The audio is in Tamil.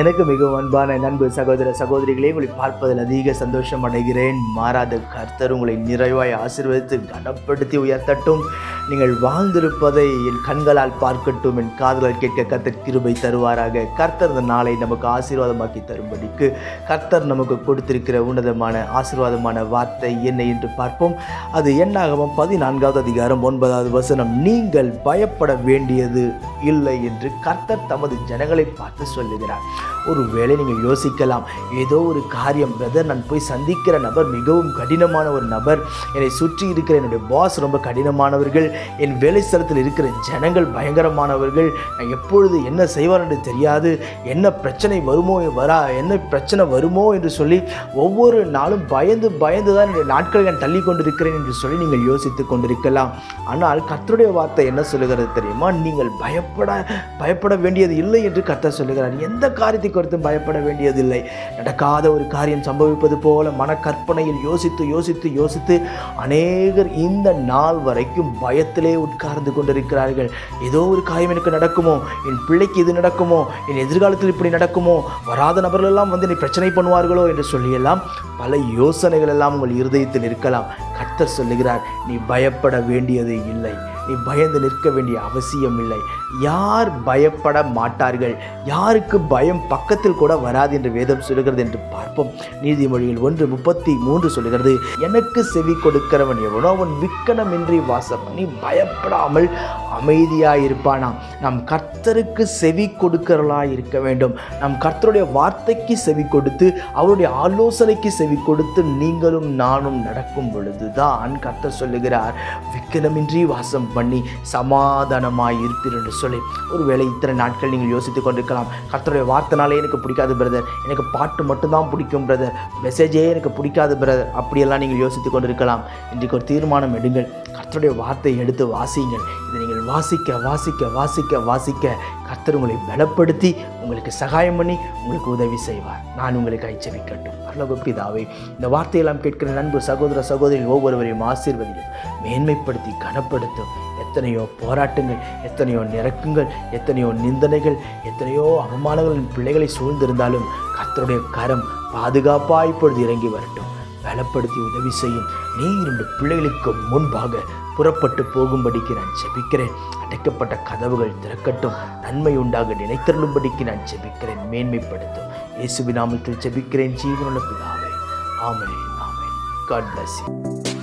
எனக்கு மிகவும் அன்பான நண்பு சகோதர சகோதரிகளே உங்களை பார்ப்பதில் அதிக சந்தோஷம் அடைகிறேன். மாறாத கர்த்தர் உங்களை நிறைவாய் ஆசிர்வதித்து கனப்படுத்தி உயர்த்தட்டும். நீங்கள் வாழ்ந்திருப்பதை என் கண்களால் பார்க்கட்டும் என் காதலால் கேட்க கர்த்தர் கிருபை தருவாராக. கர்த்தர் இந்த நாளை நமக்கு ஆசீர்வாதமாக்கி தரும்படிக்கு கர்த்தர் நமக்கு கொடுத்திருக்கிற உன்னதமான ஆசீர்வாதமான வார்த்தை என்ன என்று பார்ப்போம். அது என்னாகவும் பதினான்காவது அதிகாரம் ஒன்பதாவது வசனம் நீங்கள் பயப்பட வேண்டியது இல்லை என்று கர்த்தர் தமது ஜனங்களை பார்த்து சொல்லுகிறார். ஒரு வேலை நீங்கள் யோசிக்கலாம். ஏதோ ஒரு காரியம் பிரதர் நான் போய் சந்திக்கிற நபர் மிகவும் கடினமான ஒரு நபர். என்னை சுற்றி இருக்கிற என்னுடைய பாஸ் ரொம்ப கடினமானவர்கள். என் வேலை ஸ்தலத்தில் இருக்கிற ஜனங்கள் பயங்கரமானவர்கள். நான் எப்பொழுது என்ன செய்வார் என்று தெரியாது. என்ன பிரச்சனை வருமோ வரா என்ன பிரச்சனை வருமோ என்று சொல்லி ஒவ்வொரு நாளும் பயந்து பயந்து தான் என்னுடைய நாட்களை நான் தள்ளி கொண்டிருக்கிறேன் என்று சொல்லி நீங்கள் யோசித்து கொண்டிருக்கலாம். ஆனால் கர்த்தருடைய வார்த்தை என்ன சொல்லுகிறது தெரியுமா? நீங்கள் பயப்பட பயப்பட வேண்டியது இல்லை என்று கர்த்தர் சொல்லுகிறார். எந்த காரியத்தை குறித்தும் பயப்பட வேண்டியதில்லை. நடக்காத ஒரு காரியம் சம்பவிப்பது போல மனக்கற்பனையில் யோசித்து யோசித்து யோசித்து அநேகர் இந்த நாள் வரைக்கும் பயத்திலே உட்கார்ந்து கொண்டிருக்கிறார்கள். ஏதோ ஒரு காரியம் எனக்கு நடக்குமோ? என் பிள்ளைக்கு இது நடக்குமோ? என் எதிர்காலத்தில் இப்படி நடக்குமோ? வராத நபர்களெல்லாம் வந்து நீ பிரச்சனை பண்ணுவார்களோ என்று சொல்லியெல்லாம் பல யோசனைகள் எல்லாம் உங்கள் இருதயத்தில் இருக்கலாம். கர்த்தர் சொல்லுகிறார் நீ பயப்பட வேண்டியது இல்லை. நீ பயந்து நிற்க வேண்டிய அவசியம் இல்லை யார் பயப்பட மாட்டார்கள்? யாருக்கு பயம் பக்கத்தில் கூட வராது என்று வேதம் சொல்லுகிறது என்று பார்ப்போம். நீதிமொழியில் ஒன்று முப்பத்தி மூன்று சொல்லுகிறது எனக்கு செவி கொடுக்கிறவன் எவனோ அவன் விக்கனமின்றி வாசம்? பண்ணி பயப்படாமல் அமைதியாக இருப்பானாம் நாம் கர்த்தருக்கு செவி கொடுக்கிறவளாக இருக்க வேண்டும். நம் கர்த்தருடைய வார்த்தைக்கு செவி கொடுத்து அவருடைய ஆலோசனைக்கு செவி கொடுத்து நீங்களும் நானும் நடக்கும் பொழுதுதான் கர்த்தர் சொல்லுகிறார் விக்கனமின்றி வாசம் பண்ணி சமாதானமாக இருப்பீர் என்று சொல்லி. ஒருவேளை இத்தனை நாட்கள் நீங்கள் யோசித்துக் கொண்டிருக்கலாம். கர்த்தருடைய வார்த்தைனாலே எனக்கு பிடிக்காது பிரதர் எனக்கு பாட்டு மட்டும்தான் பிடிக்கும் பிரதர் மெசேஜே எனக்கு பிடிக்காது பிரதர் அப்படியெல்லாம் நீங்கள் யோசித்துக் கொண்டிருக்கலாம். இன்றைக்கு ஒரு தீர்மானம் எடுங்கள். கர்த்தருடைய வார்த்தையை எடுத்து வாசியுங்கள். இதை நீங்கள் வாசிக்க வாசிக்க வாசிக்க வாசிக்க கர்த்தர் உங்களை பலப்படுத்தி உங்களுக்கு சகாயம் பண்ணி உங்களுக்கு உதவி செய்வார். நான் உங்களுக்கு ஐச்சரிக்கட்டும் பரலோக இந்த வார்த்தையெல்லாம் கேட்கிற நண்பு சகோதர சகோதரிகள் ஒவ்வொருவரையும் ஆசீர்வதியும் மேன்மைப்படுத்தி கனப்படுத்தும். எத்தனையோ போராட்டங்கள் எத்தனையோ நிறக்குங்கள் எத்தனையோ நிந்தனைகள் எத்தனையோ அவமானங்களின் பிள்ளைகளை சூழ்ந்திருந்தாலும் கர்த்தருடைய கரம் பாதுகாப்பாக இப்பொழுது இறங்கி வரட்டும். பலப்படுத்தி உதவி செய்யும். நீ இரண்டு பிள்ளைகளுக்கு முன்பாக புறப்பட்டு போகும்படிக்கு நான் செபிக்கிறேன் அடைக்கப்பட்ட கதவுகள் திறக்கட்டும். நன்மை உண்டாக நினைத்தருளும்படிக்கு நான் செபிக்கிறேன் மேன்மைப்படுத்தும். இயேசுவின் நாமத்தில் செபிக்கிறேன் ஜீவனுள்ள பிதாவே. ஆமே ஆமே காட் பிளஸ் யூ